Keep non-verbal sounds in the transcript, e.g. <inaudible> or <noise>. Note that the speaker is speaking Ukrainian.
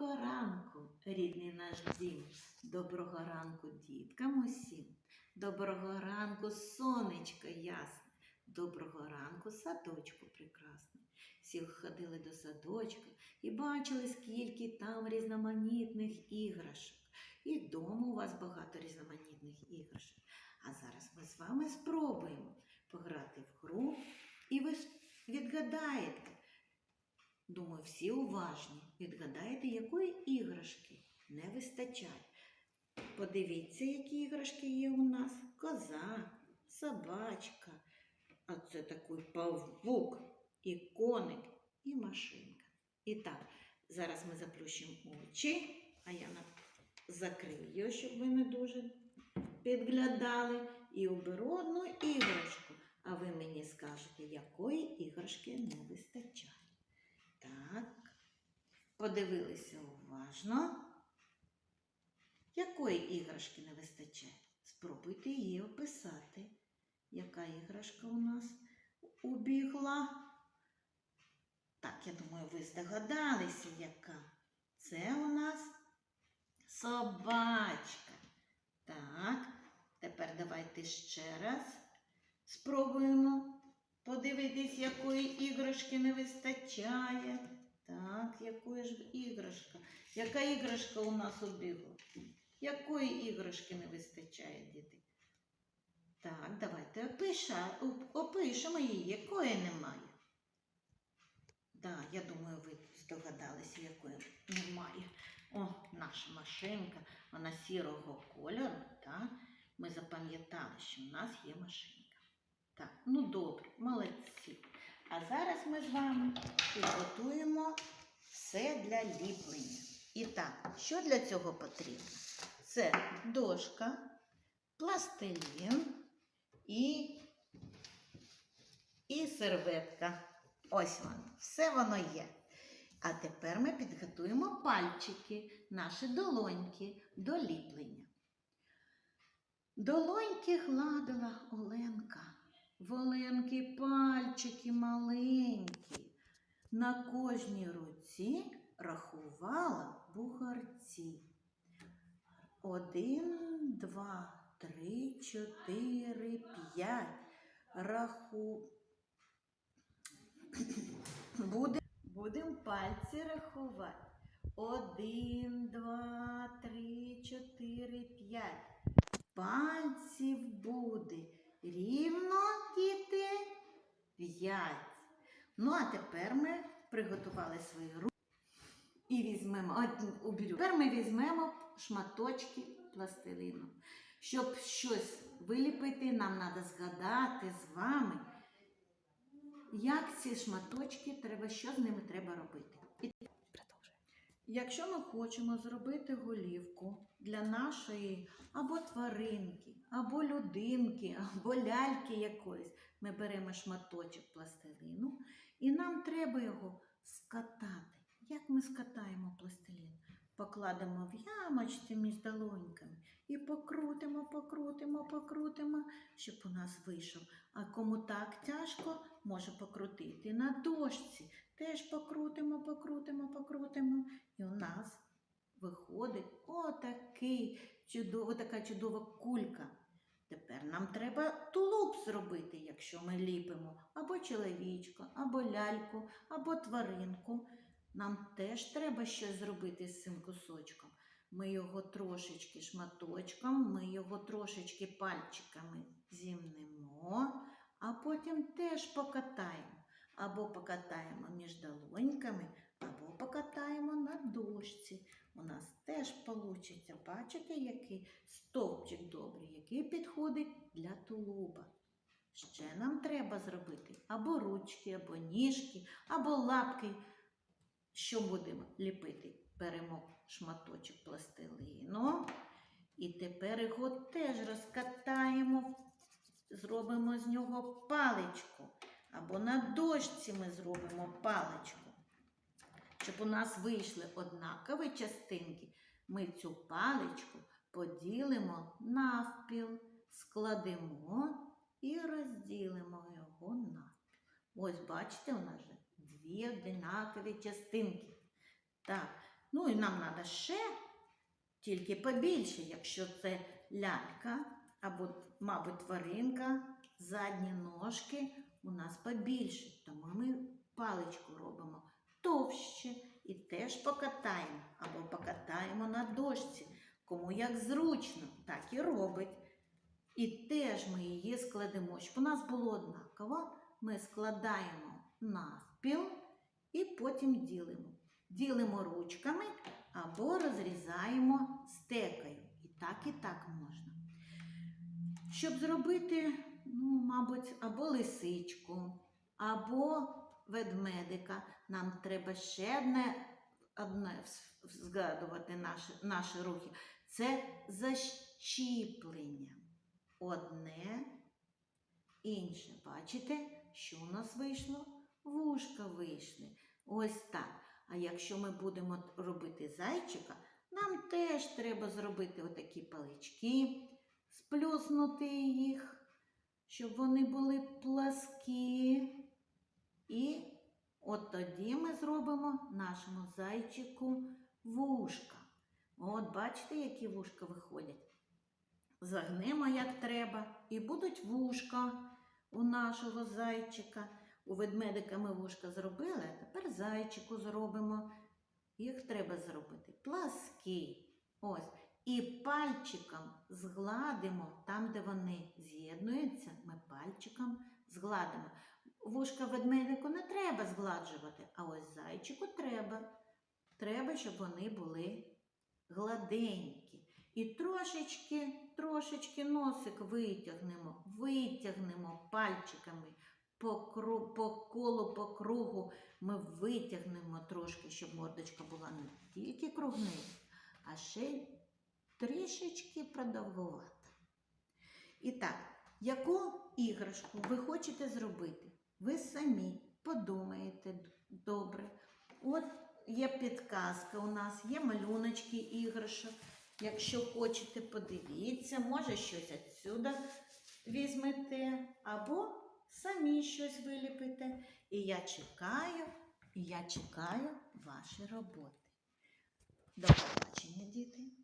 Доброго ранку, рідний наш дім. Доброго ранку, діткам усім. Доброго ранку, сонечко ясне. Доброго ранку, садочку прекрасний. Всі ходили до садочка і бачили, скільки там різноманітних іграшок. І вдома у вас багато різноманітних іграшок. А зараз ми з вами спробуємо пограти в гру, і ви відгадаєте. Думаю, всі уважні. Відгадаєте, якої іграшки не вистачає. Подивіться, які іграшки є у нас. Коза, собачка, а це такий павук, і коник, і машинка. І так, зараз ми заплющимо очі, а я закрию, щоб ви не дуже підглядали. І оберу одну іграшку. А ви мені скажете, якої іграшки не вистачає. Подивилися уважно. Якої іграшки не вистачає? Спробуйте її описати. Яка іграшка у нас убігла? Так, я думаю, ви здогадалися, яка. Це у нас собачка. Так, тепер давайте ще раз спробуємо подивитись, якої іграшки не вистачає. Так, якої ж іграшка? Яка іграшка у нас убігла? Якої іграшки не вистачає, діти? Так, давайте опиша, опишемо її, якої немає. Так, я думаю, ви здогадалися, якої немає. О, наша машинка, вона сірого кольору, так? Ми запам'ятали, що в нас є машинка. Так, ну добре, молодці. А зараз ми з вами підготуємо все для ліплення. І так, що для цього потрібно? Це дошка, пластилін і, і серветка. Ось воно, все воно є. А тепер ми підготуємо пальчики, наші долоньки до ліплення. Долоньки гладила. В Оленки пальчики маленькі. На кожній руці рахувала бугарці. Один, два, три, чотири, п'ять. Раху. <clears throat> Буде, будемо пальці рахувати. Один, два, три, чотири, п'ять. Пальців буде рівно п'ять. Ну, а тепер ми приготували свої руки і візьмемо уберу. Тепер ми візьмемо шматочки пластилину. Щоб щось виліпити, нам треба згадати з вами, як ці шматочки треба, що з ними треба робити. Якщо ми хочемо зробити голівку для нашої або тваринки, або людинки, або ляльки якоїсь, ми беремо шматочок пластилину і нам треба його скатати. Як ми скатаємо пластилін? Покладемо в ямочці між долоньками і покрутимо, покрутимо, покрутимо, щоб у нас вийшов. А кому так тяжко, може покрутити на дошці. Теж покрутимо, покрутимо, покрутимо. І у нас виходить отакий чудово, така чудова кулька. Тепер нам треба тулуб зробити, якщо ми ліпимо або чоловічка, або ляльку, або тваринку. Нам теж треба щось зробити з цим кусочком. Ми його трошечки шматочком, ми його трошечки пальчиками зімнемо, а потім теж покатаємо. Або покатаємо між долоньками, або покатаємо на дошці. У нас теж вийде, бачите, який стовпчик добрий, який підходить для тулуба. Ще нам треба зробити або ручки, або ніжки, або лапки. Що будемо ліпити? Беремо шматочок пластилину і тепер його теж розкатаємо, зробимо з нього паличку. Або на дошці ми зробимо паличку. Щоб у нас вийшли однакові частинки, ми цю паличку поділимо навпіл, складемо і розділимо його навпіл. Ось бачите, у нас же дві однакові частинки. Так, Ну і нам треба ще тільки побільше, якщо це лялька або, мабуть, тваринка, задні ножки у нас побільше. Тому ми паличку товще і теж покатаємо або покатаємо на дошці. Кому як зручно, так і робить. І теж ми її складемо, щоб у нас було однаково. Ми складаємо навпіл і потім ділимо. Ділимо ручками або розрізаємо стекою. І так, і так можна. Щоб зробити, ну, мабуть, або лисичку, або ведмедика, нам треба ще одне, одне згадувати наші, наші рухи. Це защіплення. Одне, інше. Бачите, що у нас вийшло? Вушка вийшли. Ось так. А якщо ми будемо робити зайчика, нам теж треба зробити отакі палички, сплюснути їх, щоб вони були пласкі. Тоді ми зробимо нашому зайчику вушка. От бачите, які вушка виходять. Загнемо як треба, і будуть вушка у нашого зайчика. У ведмедика ми вушка зробили, а тепер зайчику зробимо. Їх треба зробити пласкі. Ось. І пальчиком згладимо там, де вони з'єднуються, ми пальчиком згладимо. Вушка ведмедику не треба згладжувати, а ось зайчику треба. Треба, щоб вони були гладенькі. І трошечки, трошечки носик витягнемо, витягнемо пальчиками по, кру, по колу, по кругу. Ми витягнемо трошки, щоб мордочка була не тільки кругненька, а ще й трішечки продовгувата. І так, яку іграшку ви хочете зробити? Ви самі подумаєте добре. От є підказка у нас, є малюночки іграшок. Якщо хочете, подивіться, може щось відсюди візьмете, або самі щось виліпите. І я чекаю, і я чекаю ваші роботи. До побачення, діти!